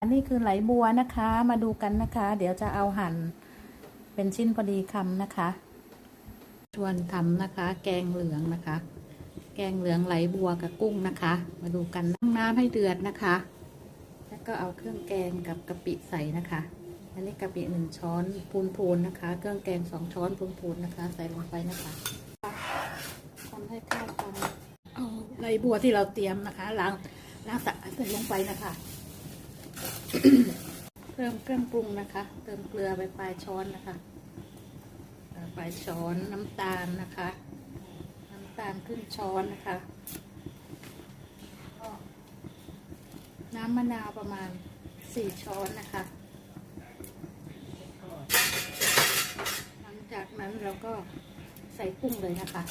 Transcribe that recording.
อันนี้คือไหลบัวนะคะ มาดูกันนะคะ เดี๋ยวจะเอาหั่นเป็นชิ้นพอดีคำนะคะ ชวนทำนะคะ แกงเหลืองนะคะ แกงเหลืองไหลบัวกับกุ้งนะคะ มาดูกันตั้งน้ำให้เดือดนะคะ แล้วก็เอาเครื่องแกงกับกะปิใส่นะคะ อันนี้กะปิหนึ่งช้อนพูนๆนนะคะ เครื่องแกงสองช้อนพูนๆนะคะ ใส่ลงไปนะคะทำให้เข้ากันเอาไหลบัวที่เราเตรียมนะคะล้างล้างสะอาดใส่ลงไปนะคะ เพิ่มเครื่องปรุงนะคะ เติมเกลือไปปลายช้อนนะคะปลายช้อนน้ำตาลนะคะ น้ำตาลครึ่งช้อนนะคะน้ำมะนาวประมาณสี่ช้อนนะคะ หลังจากนั้นเราก็ใส่กุ้งเลยนะคะ